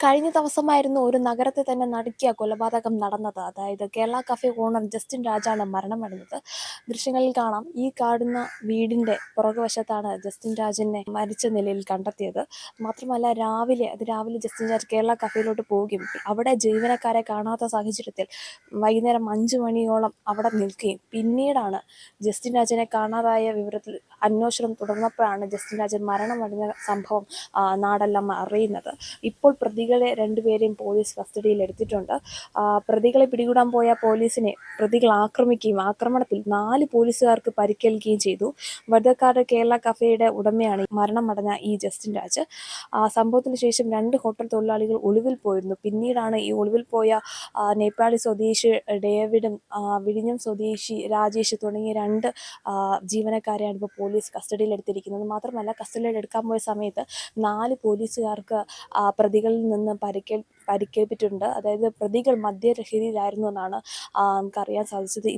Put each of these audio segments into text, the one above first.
കഴിഞ്ഞ ദിവസമായിരുന്നു ഒരു നഗരത്തിൽ തന്നെ നടുക്കിയ കൊലപാതകം നടന്നത്. അതായത് കേരള കഫേ ഓണർ ജസ്റ്റിൻ രാജാണ് മരണമടഞ്ഞത്. ദൃശ്യങ്ങളിൽ കാണാം. ഈ കാണുന്ന വീടിന്റെ പുറകുവശത്താണ് ജസ്റ്റിൻ രാജിനെ മരിച്ച നിലയിൽ കണ്ടെത്തിയത്. മാത്രമല്ല രാവിലെ അത് രാവിലെ ജസ്റ്റിൻ രാജ് കേരള കഫേയിലോട്ട് പോവുകയും അവിടെ ജീവനക്കാരെ കാണാത്ത സാഹചര്യത്തിൽ വൈകുന്നേരം അഞ്ചു മണിയോളം അവിടെ നിൽക്കുകയും പിന്നീടാണ് ജസ്റ്റിൻ രാജനെ കാണാതായ വിവരത്തിൽ അന്വേഷണം തുടർന്നപ്പോഴാണ് ജസ്റ്റിൻ രാജൻ മരണമടഞ്ഞ സംഭവം നാടെല്ലാം അറിയുന്നത്. ഇപ്പോൾ പ്രതികളെ രണ്ടുപേരെയും പോലീസ് കസ്റ്റഡിയിൽ എടുത്തിട്ടുണ്ട് പ്രതികളെ പിടികൂടാൻ പോയ പോലീസിനെ പ്രതികൾ ആക്രമിക്കുകയും ആക്രമണത്തിൽ നാല് പോലീസുകാർക്ക് പരിക്കേൽക്കുകയും ചെയ്തു. വധക്കാട് കേരള കഫേയുടെ ഉടമയാണ് മരണമടഞ്ഞ ഈ ജസ്റ്റിൻ രാജ്. സംഭവത്തിന് ശേഷം രണ്ട് ഹോട്ടൽ തൊഴിലാളികൾ ഒളിവിൽ പോയിരുന്നു. പിന്നീടാണ് ഈ ഒളിവിൽ പോയ നേപ്പാളി സ്വദേശി ഡേവിഡും വിഴിഞ്ഞം സ്വദേശി രാജേഷ് തുടങ്ങിയ രണ്ട് ജീവനക്കാരെയാണ് ഇപ്പോൾ പോലീസ് കസ്റ്റഡിയിൽ എടുത്തിരിക്കുന്നത് മാത്രമല്ല കസ്റ്റഡിയിൽ എടുക്കാൻ പോയ സമയത്ത് നാല് പോലീസുകാർക്ക് പ്രതികളിൽ പരിക്കേ പരിക്കേൽപ്പിച്ചിട്ടുണ്ട്. അതായത് പ്രതികൾ മദ്യലഹരിയിലായിരുന്നു എന്നാണ് നമുക്കറിയാൻ സാധിച്ചത്.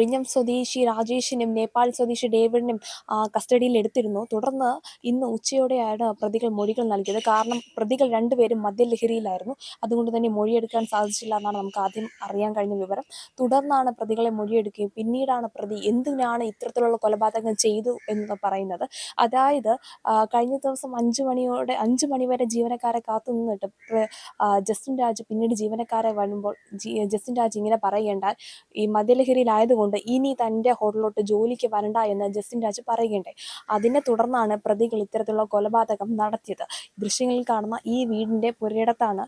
വിഞ്ഞം സ്വദേശി രാജേഷിനും നേപ്പാൾ സ്വദേശി ഡേവിഡിനും കസ്റ്റഡിയിൽ എടുത്തിരുന്നു. തുടർന്ന് ഇന്ന് ഉച്ചയോടെയാണ് പ്രതികൾ മൊഴികൾ നൽകിയത്. കാരണം പ്രതികൾ രണ്ടുപേരും മദ്യലഹരിയിലായിരുന്നു അതുകൊണ്ട് തന്നെ മൊഴിയെടുക്കാൻ സാധിച്ചില്ല എന്നാണ് നമുക്ക് ആദ്യം അറിയാൻ കഴിഞ്ഞ വിവരം. തുടർന്നാണ് പ്രതികളെ മൊഴിയെടുക്കുകയും പിന്നീടാണ് പ്രതി എന്തിനാണ് ഇത്തരത്തിലുള്ള കൊലപാതകം ചെയ്തു എന്ന് പറയുന്നത്. അതായത് കഴിഞ്ഞ ദിവസം അഞ്ച് മണിയോടെ അഞ്ച് മണിവരെ ജീവനക്കാരെ കാത്തു നിന്നിട്ട് ജസ്റ്റിൻ രാജ് പിന്നീട് ജീവനക്കാരെ വരുമ്പോൾ ജസ്റ്റിൻ രാജ് ഇങ്ങനെ പറയേണ്ടാൽ ഈ മദ്യലഹരിയിലായതുകൊണ്ട് ഇനി തന്റെ ഹോട്ടലിലോട്ട് ജോലിക്ക് വരണ്ട എന്ന് ജസ്റ്റിൻ രാജ് പറയുകയുണ്ടായി. അതിനെ തുടർന്നാണ് പ്രതികൾ ഇത്തരത്തിലുള്ള കൊലപാതകം നടത്തിയത്. ദൃശ്യങ്ങളിൽ കാണുന്ന ഈ വീടിന്റെ പുരയിടത്താണ്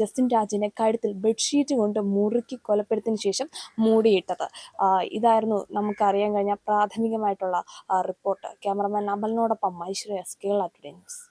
ജസ്റ്റിൻ രാജിനെ കഴുത്തിൽ ബെഡ്ഷീറ്റ് കൊണ്ട് മുറുക്കി കൊലപ്പെടുത്തിന് ശേഷം മൂടിയിട്ടത്. ഇതായിരുന്നു നമുക്കറിയാൻ കഴിഞ്ഞ പ്രാഥമികമായിട്ടുള്ള റിപ്പോർട്ട്. ക്യാമറമാൻ അമലിനോടൊപ്പം ഐശ്വര്യ കേരള ടുഡേ ന്യൂസ്.